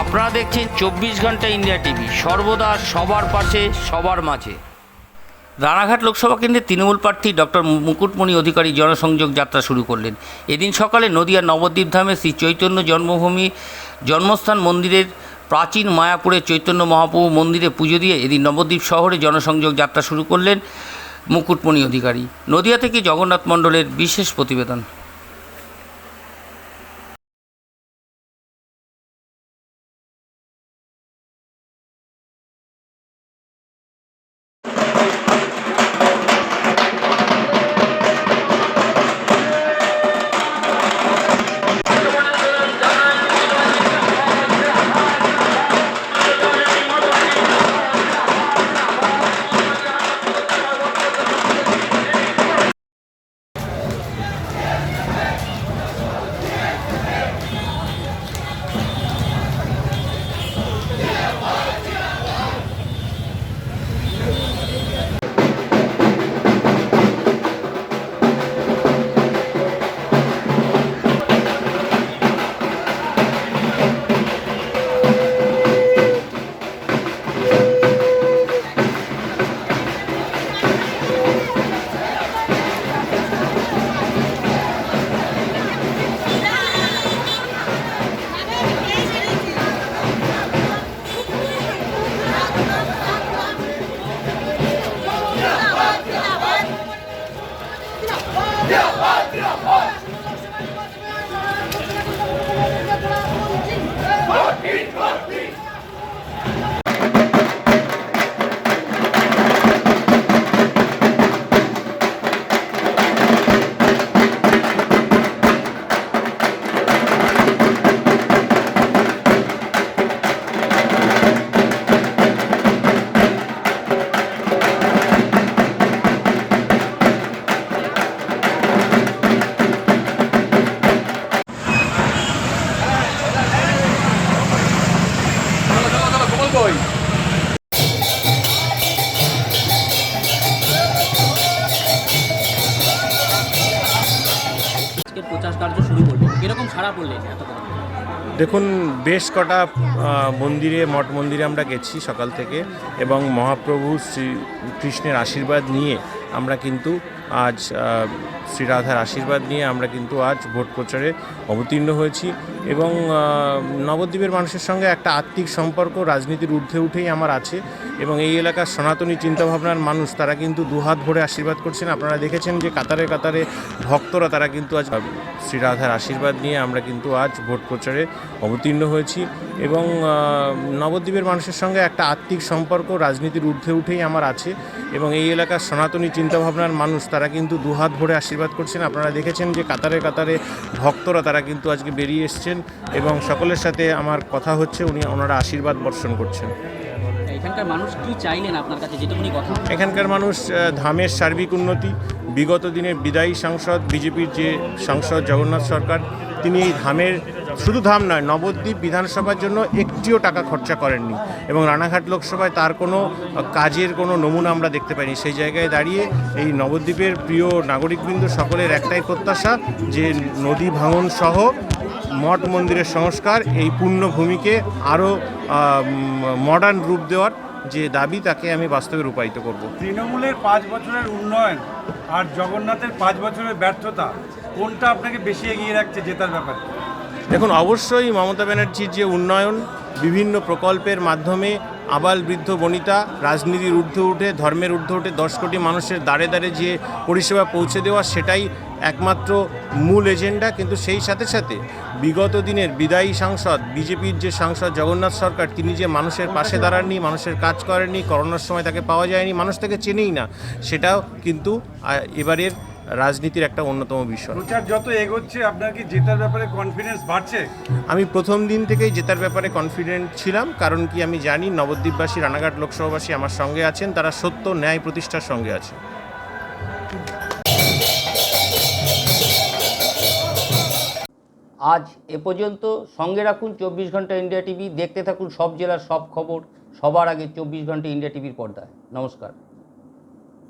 আপনারা দেখছেন চব্বিশ ঘণ্টা ইন্ডিয়া টিভি। সর্বদা সবার পাশে, সবার মাঝে। রানাঘাট লোকসভা কেন্দ্রে তৃণমূল প্রার্থী ডক্টর মুকুটমণি অধিকারী জনসংযোগ যাত্রা শুরু করলেন। এদিন সকালে নদিয়ার নবদ্বীপ ধামে শ্রী চৈতন্য জন্মভূমি জন্মস্থান মন্দিরের প্রাচীন মায়াপুরে চৈতন্য মহাপ্রভু মন্দিরে পুজো দিয়ে এদিন নবদ্বীপ শহরে জনসংযোগ যাত্রা শুরু করলেন মুকুটমণি অধিকারী। নদিয়া থেকে জগন্নাথ মণ্ডলের বিশেষ প্রতিবেদন। প্রচার কার্য শুরু পড়লেন এত দেখুন বেশ কটা মন্দিরে মঠ মন্দিরে আমরা গেছি সকাল থেকে এবং মহাপ্রভু শ্রী কৃষ্ণের আশীর্বাদ নিয়ে আমরা কিন্তু আজ শ্রীরাধার আশীর্বাদ নিয়ে আমরা কিন্তু আজ ভোট প্রচারে অবতীর্ণ হয়েছি এবং নবদ্বীপের মানুষের সঙ্গে একটা আত্মিক সম্পর্ক রাজনীতির ঊর্ধ্বে উঠেই আমার আছে এবং এই এলাকার সনাতনী চিন্তাভাবনার মানুষ তারা কিন্তু দুহাত ভরে আশীর্বাদ করছেন। আপনারা দেখেছেন যে কাতারে কাতারে ভক্তরা তারা কিন্তু আজ শ্রীরাধার আশীর্বাদ নিয়ে আমরা কিন্তু আজ ভোট প্রচারে অবতীর্ণ হয়েছি এবং নবদ্বীপের মানুষের সঙ্গে একটা আত্মিক সম্পর্ক রাজনীতির ঊর্ধ্বে উঠেই আমার আছে এবং এই এলাকার সনাতনী চিন্তাভাবনার মানুষ তারা কিন্তু দুহাত ভরে আশীর্বাদ করছেন। আপনারা দেখেছেন যে কাতারে কাতারে ভক্তরা তারা কিন্তু আজকে বেরিয়ে এসছেন এবং সকলের সাথে আমার কথা হচ্ছে উনি ওনারা আশীর্বাদ বর্ষণ করছেন। এখানকার মানুষ কি চাইলেন আপনার কাছে? যেটুকুনি কথা। এখানকার মানুষ ধামের সার্বিক উন্নতি বিগত দিনের বিদায়ী সাংসদ বিজেপির যে সাংসদ জগন্নাথ সরকার তিনি এই ধামের শুধু ধাম নয় নবদ্বীপ বিধানসভার জন্য একটিও টাকা খরচা করেননি এবং রানাঘাট লোকসভায় তার কোনো কাজের কোনো নমুনা আমরা দেখতে পাইনি। সেই জায়গায় দাঁড়িয়ে এই নবদ্বীপের প্রিয় নাগরিকবৃন্দ সকলের একটাই প্রত্যাশা যে নদী ভাঙন সহ মঠ মন্দিরের সংস্কার এই পূর্ণভূমিকে আরও মডার্ন রূপ দেওয়ার যে দাবি তাকে আমি বাস্তবে রূপায়িত করব। তৃণমূলের পাঁচ বছরের উন্নয়ন আর জগন্নাথের পাঁচ বছরের ব্যর্থতা কোনটা আপনাকে বেশি এগিয়ে রাখছে জেতার ব্যাপারে? দেখুন, অবশ্যই মমতা ব্যানার্জির যে উন্নয়ন, বিভিন্ন প্রকল্পের মাধ্যমে আবাল বৃদ্ধ বনিতা, রাজনীতির ঊর্ধ্বে উঠে, ধর্মের ঊর্ধ্বে উঠে দশ কোটি মানুষের দাঁড়ে দাঁড়ে যে পরিষেবা পৌঁছে দেওয়া, সেটাই একমাত্র মূল এজেন্ডা। কিন্তু সেই সাথে সাথে বিগত দিনের বিদায়ী সাংসদ, বিজেপির যে সাংসদ জগন্নাথ সরকার, তিনি যে মানুষের পাশে দাঁড়াননি, মানুষের কাজ করেননি, করোনার সময় তাকে পাওয়া যায়নি, মানুষ তাকে চেনেই না, সেটাও কিন্তু এবারের রাজনীতির একটা অন্যতম বিষয়। প্রচার যত এগোচ্ছে আপনার কি জেতার ব্যাপারে কনফিডেন্স বাড়ছে? আমি প্রথম দিন থেকেই জেতার ব্যাপারে কনফিডেন্ট ছিলাম কারণ কি আমি জানি নবদ্বীপবাসী রানাঘাট লোকসভাবাসী আমার সঙ্গে আছেন তারা সত্য ন্যায় প্রতিষ্ঠার সঙ্গে আছে আজ এ পর্যন্ত সঙ্গে রাখুন চব্বিশ ঘণ্টা ইন্ডিয়া টিভি দেখতে থাকুন সব জেলার সব খবর সবার আগে চব্বিশ ঘণ্টা ইন্ডিয়া টিভির পর্দায়। নমস্কার।